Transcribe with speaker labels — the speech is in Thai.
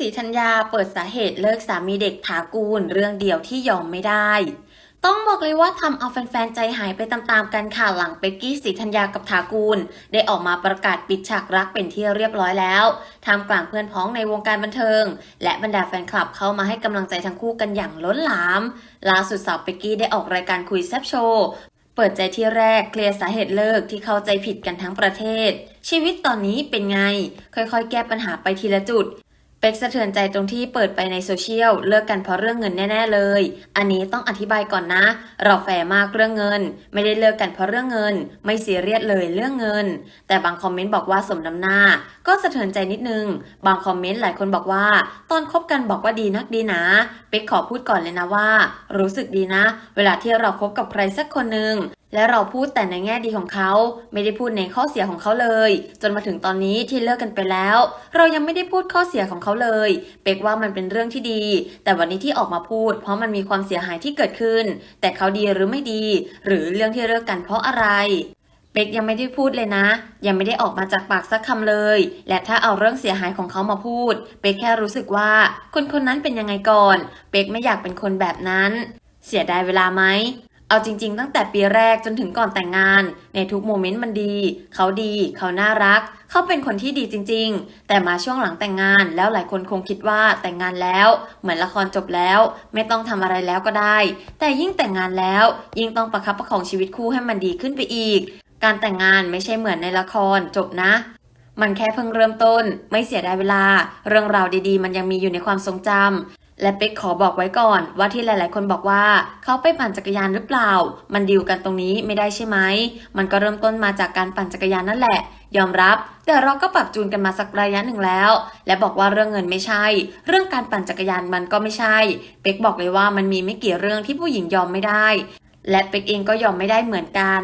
Speaker 1: ศรีธัญญาเปิดสาเหตุเลิกสามีเด็กถากูล เรื่องเดียวที่ยอมไม่ได้ ต้องบอกเลยว่าทำเอาแฟนๆ ใจหายไปตามๆกันค่ะหลังเป๊กกี้ศรีธัญญากับถากูล ได้ออกมาประกาศปิดฉากรักเป็นที่เรียบร้อยแล้วท่ามกลางเพื่อนพ้องในวงการบันเทิง และบรรดาแฟนคลับเข้ามาให้กำลังใจทั้งคู่กันอย่างล้นหลามล่าสุดสาวเป๊กกี้ได้ออกรายการคุยแซบโชว์เปิดใจที่แรกเคลียร์สาเหตุเลิกที่เข้าใจผิดกันทั้งประเทศ ชีวิตตอนนี้เป็นไง ค่อยๆ แก้ปัญหาไปทีละจุด เป็กสะเทือนใจตรงที่เปิดไปในโซเชียลเลิกกันเพราะเรื่องเงินแน่ๆเลย อันนี้ต้องอธิบายก่อนนะ เราแฟร์มากเรื่องเงิน ไม่ได้เลิกกันเพราะเรื่องเงิน ไม่ซีเรียสเลยเรื่องเงิน แต่บางคอมเมนต์บอกว่าสมน้ำหน้า ก็สะเทือนใจนิดนึง บางคอมเมนต์หลายคนบอกว่า ตอนคบกันบอกว่าดีนักดีนะ เป็กขอพูดก่อนเลยนะว่า รู้สึกดีนะ เวลาที่เราคบกับใครสักคนหนึ่ง และเราพูดแต่ในแง่ดีของเขาไม่ได้พูดในข้อเสียของเขาเลย จนมาถึงตอนนี้ที่เลิกกันไปแล้ว เรายังไม่ได้พูดข้อเสียของเขาเลย เป็กว่ามันเป็นเรื่องที่ดี แต่วันนี้ที่ออกมาพูด เพราะมันมีความเสียหายที่เกิดขึ้น แต่เขาดีหรือไม่ดี หรือเรื่องที่เลิกกันเพราะอะไรเป็กยังไม่ได้พูดเลยนะ ยังไม่ได้ออกมาจากปากสักคำเลย และถ้าเอาเรื่องเสียหายของเขามาพูด เป็กแค่รู้สึกว่าคนคนนั้นเป็นยังไงก่อน เป็กไม่อยากเป็นคนแบบนั้น เสียดายเวลาไหม เอาจริง ๆ ตั้งแต่ปีแรกจนถึงก่อนแต่งงาน ในทุกโมเมนต์มันดี เขาดี เขาน่ารัก เขาเป็นคนที่ดีจริง ๆ แต่มาช่วงหลังแต่งงาน แล้วหลายคนคงคิดว่าแต่งงานแล้ว เหมือนละครจบแล้ว ไม่ต้องทำอะไรแล้วก็ได้ แต่ยิ่งแต่งงานแล้ว ยิ่งต้องประคับประคองชีวิตคู่ให้มันดีขึ้นไปอีก การแต่งงานไม่ใช่เหมือนในละครจบนะมันแค่เพิ่งเริ่มต้น ไม่เสียดายเวลา เรื่องราวดีๆ มันยังมีอยู่ในความทรงจำ และเป็กขอบอกไว้ก่อนว่าที่หลาย ๆ คนบอกว่าเขาไปปั่นจักรยานหรือเปล่า มันดีลกันตรงนี้ไม่ได้ใช่ไหม มันก็เริ่มต้นมาจากการปั่นจักรยานนั่นแหละ ยอมรับ แต่เราก็ปรับจูนกันมาสักระยะหนึ่งแล้ว และบอกว่าเรื่องเงินไม่ใช่ เรื่องการปั่นจักรยานมันก็ไม่ใช่ เป็กบอกเลยว่ามันมีไม่กี่เรื่องที่ผู้หญิงยอมไม่ได้ และเป็กเองก็ยอมไม่ได้เหมือนกัน